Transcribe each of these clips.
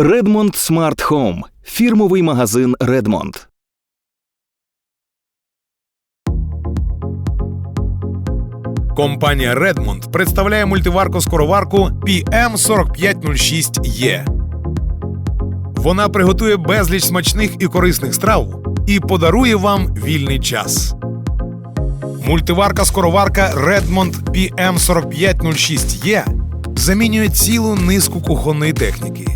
Redmond Smart Home – фірмовий магазин Redmond. Компанія Redmond представляє мультиварку-скороварку PM4506E. Вона приготує безліч смачних і корисних страв і подарує вам вільний час. Мультиварка-скороварка Redmond PM4506E замінює цілу низку кухонної техніки: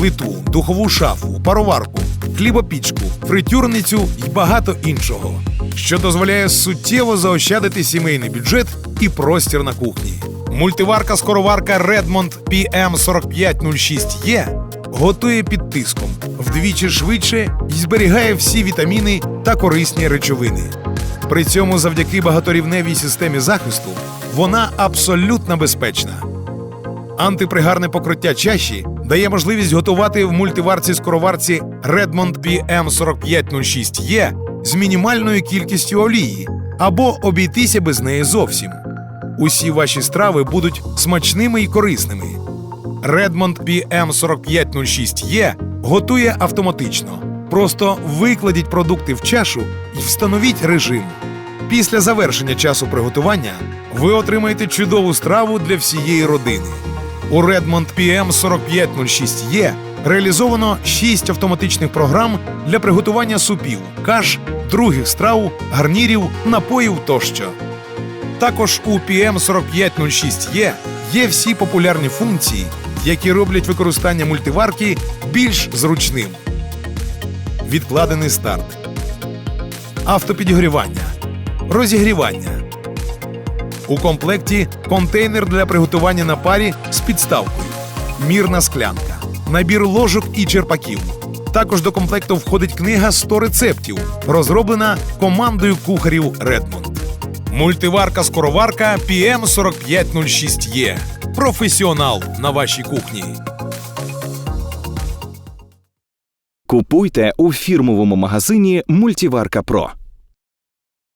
плиту, духову шафу, пароварку, хлібопічку, фритюрницю і багато іншого, що дозволяє суттєво заощадити сімейний бюджет і простір на кухні. Мультиварка-скороварка Redmond PM4506E готує під тиском вдвічі швидше і зберігає всі вітаміни та корисні речовини. При цьому завдяки багаторівневій системі захисту вона абсолютно безпечна. Антипригарне покриття чаші дає можливість готувати в мультиварці-скороварці Redmond PM4506E з мінімальною кількістю олії або обійтися без неї зовсім. Усі ваші страви будуть смачними і корисними. Redmond PM4506E готує автоматично. Просто викладіть продукти в чашу і встановіть режим. Після завершення часу приготування ви отримаєте чудову страву для всієї родини. У Redmond PM4506E реалізовано 6 автоматичних програм для приготування супів, каш, других страв, гарнірів, напоїв тощо. Також у PM4506E є всі популярні функції, які роблять використання мультиварки більш зручним. Відкладений старт, автопідігрівання, розігрівання. У комплекті контейнер для приготування на парі з підставкою, мірна склянка, набір ложок і черпаків. Також до комплекту входить книга 100 рецептів, розроблена командою кухарів Redmond. Мультиварка-скороварка PM4506E. Професіонал на вашій кухні. Купуйте у фірмовому магазині Мультиварка Про.